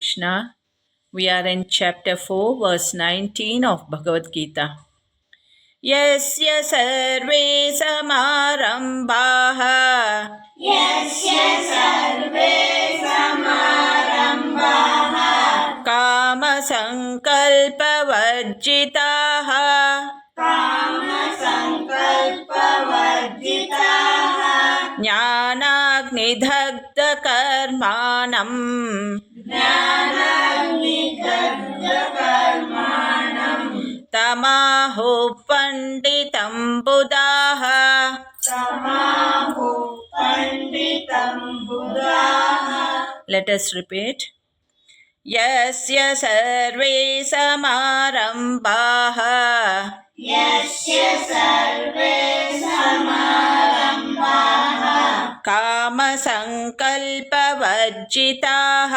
Krishna. We are in chapter 4, verse 19 of Bhagavad Gita. Yes, Yasya sarve Yes, yes, sarve samarambhaha Kama sankalpa vajjitaha Kama sankalpa vajjitaha Jnanagni dhagda karmanam. Let us repeat. यस्य सर्वे समारम्भाः यस्य सर्वे समारम्भाः कामसङ्कल्पवर्जिताः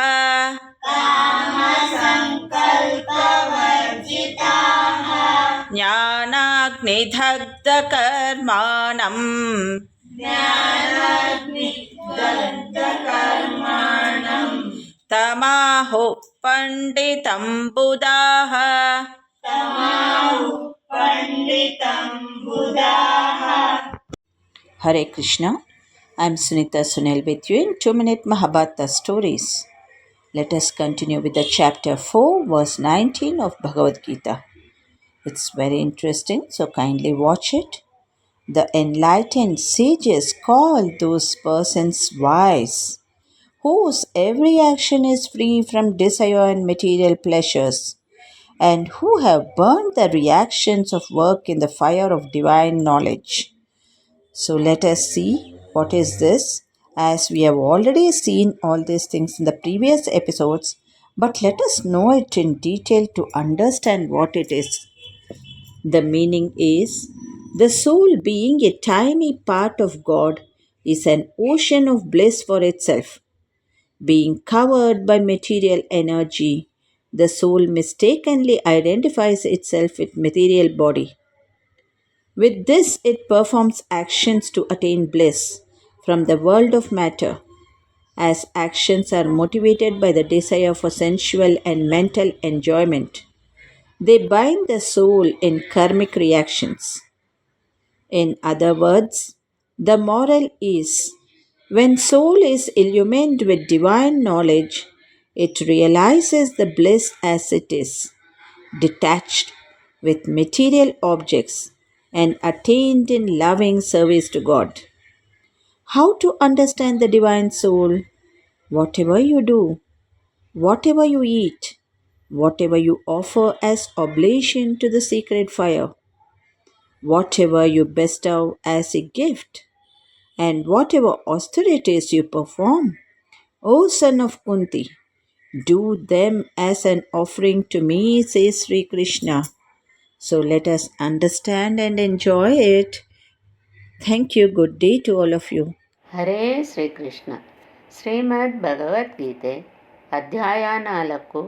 कामसङ्कल्पवर्जिताः ज्ञानाग्निदग्धकर्माणम् पण्डितं बुधाः तमाहु पण्डितं बुधाः Hare Krishna. I am Sunita Sunil with you in 2 Minute Mahabharata Stories. Let us continue with the chapter 4, verse 19 of Bhagavad Gita. It's very interesting, so kindly watch it. The enlightened sages call those persons wise, whose every action is free from desire and material pleasures, and who have burned the reactions of work in the fire of divine knowledge. So let us see what is this, as we have already seen all these things in the previous episodes, but let us know it in detail to understand what it is. The meaning is the soul, being a tiny part of God, is an ocean of bliss for itself. Being covered by material energy, the soul mistakenly identifies itself with material body. With this, it performs actions to attain bliss from the world of matter, as actions are motivated by the desire for sensual and mental enjoyment. They bind the soul in karmic reactions. In other words, the moral is when soul is illumined with divine knowledge, it realizes the bliss as it is, detached with material objects and attained in loving service to God. How to understand the divine soul? Whatever you do, whatever you eat, whatever you offer as oblation to the sacred fire, whatever you bestow as a gift, and whatever austerities you perform, O son of Kunti, do them as an offering to me, says Sri Krishna. So let us understand and enjoy it. Thank you. Good day to all of you. ಹರೇ ಶ್ರೀಕೃಷ್ಣ ಶ್ರೀಮದ್ ಭಗವದ್ಗೀತೆ ಅಧ್ಯಾಯ ನಾಲ್ಕು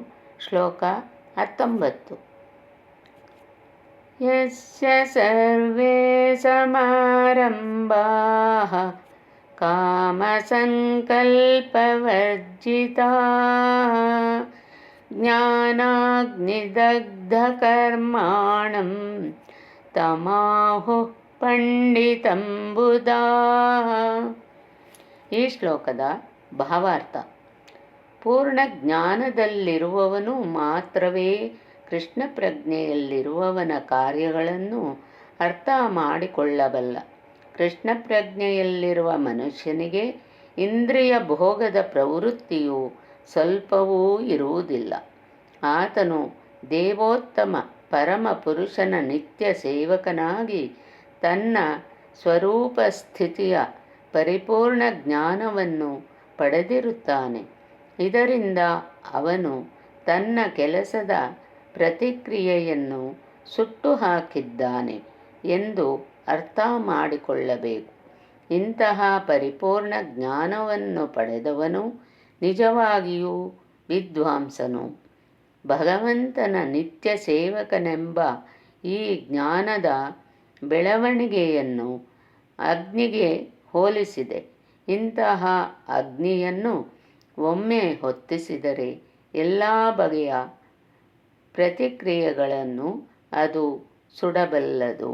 ಶ್ಲೋಕ ಹತ್ತೊಂಬತ್ತು यस्य सर्वे समारम्भाः कामसङ्कल्पवर्जिताः। ज्ञानाग्निदग्धकर्माणं ತಮಾಹು ಪಂಡಿತಂಬುದಾ ಈ ಶ್ಲೋಕದ ಭಾವಾರ್ಥ ಪೂರ್ಣ ಜ್ಞಾನದಲ್ಲಿರುವವನು ಮಾತ್ರವೇ ಕೃಷ್ಣ ಪ್ರಜ್ಞೆಯಲ್ಲಿರುವವನ ಕಾರ್ಯಗಳನ್ನು ಅರ್ಥ ಮಾಡಿಕೊಳ್ಳಬಲ್ಲ. ಕೃಷ್ಣ ಪ್ರಜ್ಞೆಯಲ್ಲಿರುವ ಮನುಷ್ಯನಿಗೆ ಇಂದ್ರಿಯ ಭೋಗದ ಪ್ರವೃತ್ತಿಯು ಸ್ವಲ್ಪವೂ ಇರುವುದಿಲ್ಲ. ಆತನು ದೇವೋತ್ತಮ ಪರಮ ಪುರುಷನ ನಿತ್ಯ ಸೇವಕನಾಗಿ ತನ್ನ ಸ್ವರೂಪ ಸ್ಥಿತಿಯ ಪರಿಪೂರ್ಣ ಜ್ಞಾನವನ್ನು ಪಡೆದಿರುತ್ತಾನೆ. ಇದರಿಂದ ಅವನು ತನ್ನ ಕೆಲಸದ ಪ್ರತಿಕ್ರಿಯೆಯನ್ನು ಸುಟ್ಟು ಹಾಕಿದ್ದಾನೆ ಎಂದು ಅರ್ಥ ಮಾಡಿಕೊಳ್ಳಬೇಕು. ಇಂತಹ ಪರಿಪೂರ್ಣ ಜ್ಞಾನವನ್ನು ಪಡೆದವನು ನಿಜವಾಗಿಯೂ ವಿದ್ವಾಂಸನು. ಭಗವಂತನ ನಿತ್ಯ ಸೇವಕನೆಂಬ ಈ ಜ್ಞಾನದ ಬೆಳವಣಿಗೆಯನ್ನು ಅಗ್ನಿಗೆ ಹೋಲಿಸಿದೆ. ಇಂತಹ ಅಗ್ನಿಯನ್ನು ಒಮ್ಮೆ ಹೊತ್ತಿಸಿದರೆ ಎಲ್ಲ ಬಗೆಯ ಪ್ರತಿಕ್ರಿಯೆಗಳನ್ನು ಅದು ಸುಡಬಲ್ಲದು.